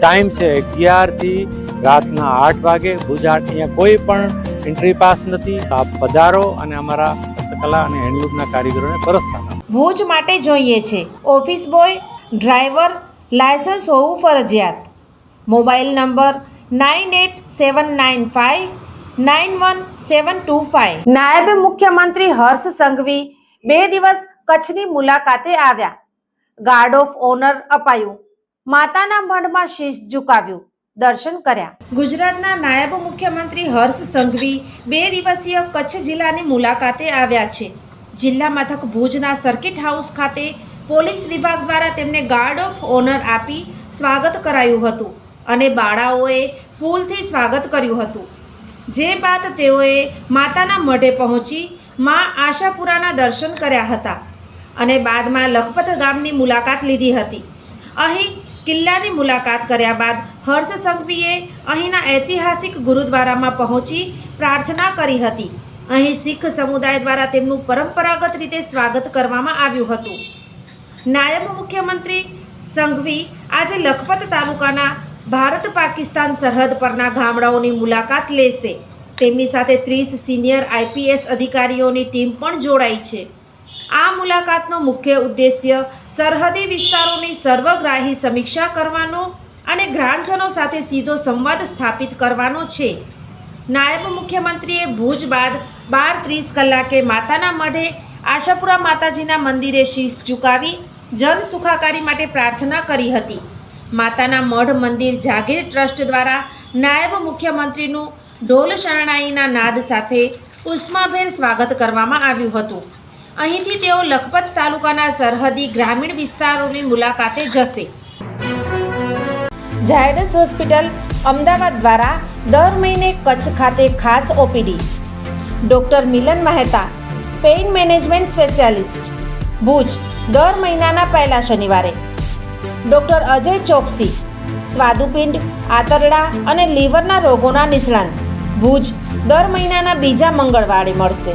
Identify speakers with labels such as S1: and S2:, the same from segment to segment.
S1: Time છે અગિયારથી રાતના આઠ વાગે. ભુજાટ અહીંયા કોઈ પણ એન્ટ્રી પાસ નથી. આપ પધારો અને અમારા હસ્તકલા અને હેન્ડલૂમના કારીગરોને પરસ્તા
S2: ભુજ માટે જોઈએ છે. ઓફિસ બોય ડ્રાઈવર લાયસન્સ હોવું ફરજિયાત. Mobile number nine eight seven nine five nine one seven two five. નાયબ મુખ્યમંત્રી હર્ષ સંઘવી બે દિવસ કચ્છની મુલાકાતે આવ્યા. ગાર્ડ ઓફ ઓનર અપાયું. માતાના મઢમાં શીશ ઝુકાવ્યું. દર્શન કર્યા. ગુજરાતના નાયબ મુખ્યમંત્રી હર્ષ સંઘવી બે દિવસીય કચ્છ જિલ્લાની મુલાકાતે આવ્યા છે. જિલ્લા મથક ભુજના સર્કિટ હાઉસ ખાતે પોલીસ વિભાગ દ્વારા તેમને ગાર્ડ ઓફ ઓનર આપી સ્વાગત કરાયું હતું અને બાળાઓએ ફૂલથી સ્વાગત કર્યું હતું. જે બાદ તેઓએ માતાના મઢે પહોંચી મા આશાપુરાના દર્શન કર્યા હતા અને બાદમાં લખપત ગામની મુલાકાત લીધી હતી. અહીં કિલ્લાની મુલાકાત કર્યા બાદ હર્ષ સંઘવીએ અહીંના ઐતિહાસિક ગુરુદ્વારામાં પહોંચી પ્રાર્થના કરી હતી. અહીં શીખ સમુદાય દ્વારા તેમનું પરંપરાગત રીતે સ્વાગત કરવામાં આવ્યું હતું. નાયબ મુખ્યમંત્રી સંઘવી આજે લખપત તાલુકાના ભારત પાકિસ્તાન સરહદ પરના ગામડાઓની મુલાકાત લેશે. તેમની સાથે ત્રીસ સિનિયર આઈપીએસ અધિકારીઓની ટીમ પણ જોડાઈ છે. આ મુલાકાતનો મુખ્ય ઉદ્દેશ્ય સરહદી વિસ્તારોની સર્વગ્રાહી સમીક્ષા કરવાનો અને ગ્રામજનો સાથે સીધો સંવાદ સ્થાપિત કરવાનો છે. નાયબ મુખ્યમંત્રીએ ભુજ બાદ બાર ત્રીસ કલાકે માતાના મઢે આશાપુરા માતાજીના મંદિરે શીશ ઝુકાવી જન સુખાકારી માટે પ્રાર્થના કરી હતી. માતાના મઢ મંદિર જાગીર ટ્રસ્ટ દ્વારા નાયબ મુખ્યમંત્રીનું ઢોલ શરણાઈના નાદ સાથે ઉષ્માભેર સ્વાગત કરવામાં આવ્યું હતું. અહીંથી તેઓ લખપત તાલુકાના સરહદી ગ્રામીણ વિસ્તારોની મુલાકાતે જશે. ઝાયડસ હોસ્પિટલ અમદાવાદ દ્વારા દર મહિને કચ્છ ખાતે ખાસ OPD. Doctor Milan Mehta, pain management specialist. Bhuj, દર મહિનાના પહેલા શનિવારે. ડૉક્ટર અજય ચોકસી, સ્વાદુપિંડ, આંતરડા અને લીવરના રોગોના નિષ્ણાંત. ભુજ, દર મહિનાના બીજા મંગળવારે મળશે.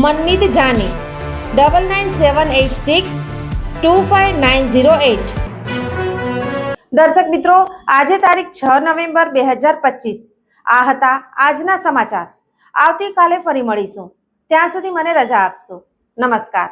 S2: Manmeet Jani. Double nine seven eight six two five nine zero eight દર્શક મિત્રો, આજે તારીખ છ નવેમ્બર બે હજાર પચીસ. આ હતા આજના સમાચાર. આવતીકાલે ફરી મળીશું. ત્યાં સુધી મને રજા આપશો. નમસ્કાર.